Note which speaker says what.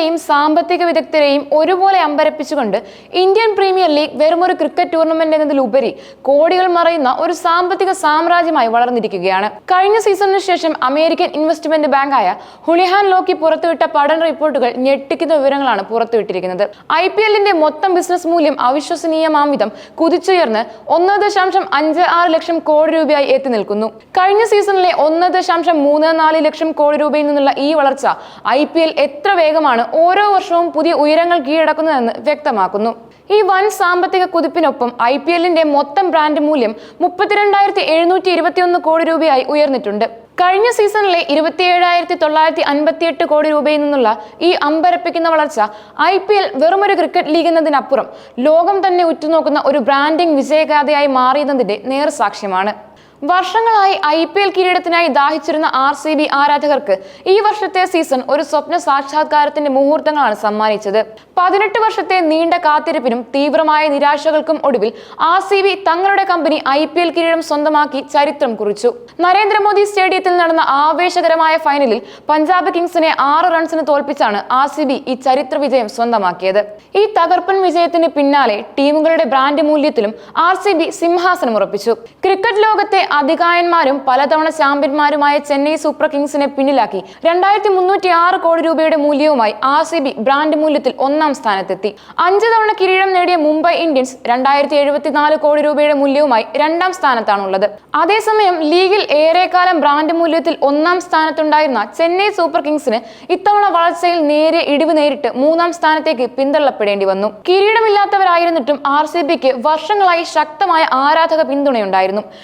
Speaker 1: ആരാധകരെയും സാമ്പത്തിക വിദഗ്ധരെയും ഒരുപോലെ അമ്പരപ്പിച്ചുകൊണ്ട് ഇന്ത്യൻ പ്രീമിയർ ലീഗ് വെറുമൊരു ക്രിക്കറ്റ് ടൂർണമെന്റ് എന്നതിലുപരി കോടികൾ മറയുന്ന ഒരു സാമ്പത്തിക സാമ്രാജ്യമായി വളർന്നിരിക്കുകയാണ്. കഴിഞ്ഞ സീസണിന് ശേഷം അമേരിക്കൻ ഇൻവെസ്റ്റ്മെന്റ് ബാങ്കായ ഹുളിഹാൻ ലോക്കി പുറത്തുവിട്ട പഠന റിപ്പോർട്ടുകൾ ഞെട്ടിക്കുന്ന വിവരങ്ങളാണ് പുറത്തുവിട്ടിരിക്കുന്നത്. ഐ പി എല്ലിന്റെ മൊത്തം ബിസിനസ് മൂല്യം അവിശ്വസനീയമാം വിധം കുതിച്ചുയർന്ന് ഒന്ന് ദശാംശം അഞ്ച് ആറ് ലക്ഷം കോടി രൂപയായി എത്തി നിൽക്കുന്നു. കഴിഞ്ഞ സീസണിലെ ഒന്ന് ദശാംശം മൂന്ന് നാല് ലക്ഷം കോടി രൂപയിൽ നിന്നുള്ള ഈ വളർച്ച ഐ പി എൽ എത്ര വേഗമാണ് ഓരോ വർഷവും പുതിയ ഉയരങ്ങൾ കീഴടക്കുന്നതെന്ന് വ്യക്തമാക്കുന്നു. ഈ വൻ സാമ്പത്തിക കുതിപ്പിനൊപ്പം ഐ പി എല്ലിന്റെ മൊത്തം ബ്രാൻഡ് മൂല്യം മുപ്പത്തിരണ്ടായിരത്തി എഴുന്നൂറ്റി ഇരുപത്തിയൊന്ന് കോടി രൂപയായി ഉയർന്നിട്ടുണ്ട്. കഴിഞ്ഞ സീസണിലെ ഇരുപത്തിയേഴായിരത്തി തൊള്ളായിരത്തി അൻപത്തിയെട്ട് കോടി രൂപയിൽ നിന്നുള്ള ഈ അമ്പരപ്പിക്കുന്ന വളർച്ച ഐ പി എൽ വെറുമൊരു ക്രിക്കറ്റ് ലീഗ് എന്നതിനപ്പുറം ലോകം തന്നെ ഉറ്റുനോക്കുന്ന ഒരു ബ്രാൻഡിംഗ് വിജയഗാഥയായി മാറിയതിന്റെ നേർസാക്ഷ്യമാണ്. വർഷങ്ങളായി ഐ പി എൽ കിരീടത്തിനായി ദാഹിച്ചിരുന്ന ആർ സി ബി ആരാധകർക്ക് ഈ വർഷത്തെ സീസൺ ഒരു സ്വപ്ന സാക്ഷാത്കാരത്തിന്റെ മുഹൂർത്തങ്ങളാണ് സമ്മാനിച്ചത്. പതിനെട്ട് വർഷത്തെ നീണ്ട കാത്തിരിപ്പിനും തീവ്രമായ നിരാശകൾക്കും ഒടുവിൽ ആർ സി ബി തങ്ങളുടെ കമ്പനി ഐ പി എൽ കിരീടം സ്വന്തമാക്കി ചരിത്രം കുറിച്ചു. നരേന്ദ്രമോദി സ്റ്റേഡിയത്തിൽ നടന്ന ആവേശകരമായ ഫൈനലിൽ പഞ്ചാബ് കിങ്സിനെ ആറ് റൺസിന് തോൽപ്പിച്ചാണ് ആർ സി ബി ഈ ചരിത്ര വിജയം സ്വന്തമാക്കിയത്. ഈ തകർപ്പൻ വിജയത്തിന് പിന്നാലെ ടീമുകളുടെ ബ്രാൻഡ് മൂല്യത്തിലും ആർ സി ബി സിംഹാസനം ഉറപ്പിച്ചു. ക്രിക്കറ്റ് ലോകത്തെ അധികായന്മാരും പലതവണ ചാമ്പ്യന്മാരുമായ ചെന്നൈ സൂപ്പർ കിങ്സിനെ പിന്നിലാക്കി. രണ്ടായിരത്തി മുന്നൂറ്റി ആറ് കോടി രൂപയുടെ മൂല്യവുമായി ആർ സി ബി ബ്രാൻഡ് മൂല്യത്തിൽ ഒന്നാം സ്ഥാനത്തെത്തി. അഞ്ച് തവണ കിരീടം നേടിയ മുംബൈ ഇന്ത്യൻസ് രണ്ടായിരത്തി എഴുപത്തിനാല് കോടി രൂപയുടെ മൂല്യവുമായി രണ്ടാം സ്ഥാനത്താണുള്ളത്. അതേസമയം ലീഗിൽ ഏറെക്കാലം ബ്രാൻഡ് മൂല്യത്തിൽ ഒന്നാം സ്ഥാനത്തുണ്ടായിരുന്ന ചെന്നൈ സൂപ്പർ കിങ്സിന് ഇത്തവണ വളർച്ചയിൽ നേരെ ഇടിവ് നേരിട്ട് മൂന്നാം സ്ഥാനത്തേക്ക് പിന്തള്ളപ്പെടേണ്ടി വന്നു. കിരീടമില്ലാത്തവരായിരുന്നിട്ടും ആർ സി ബിക്ക് വർഷങ്ങളായി ശക്തമായ ആരാധക പിന്തുണയുണ്ടായിരുന്നു.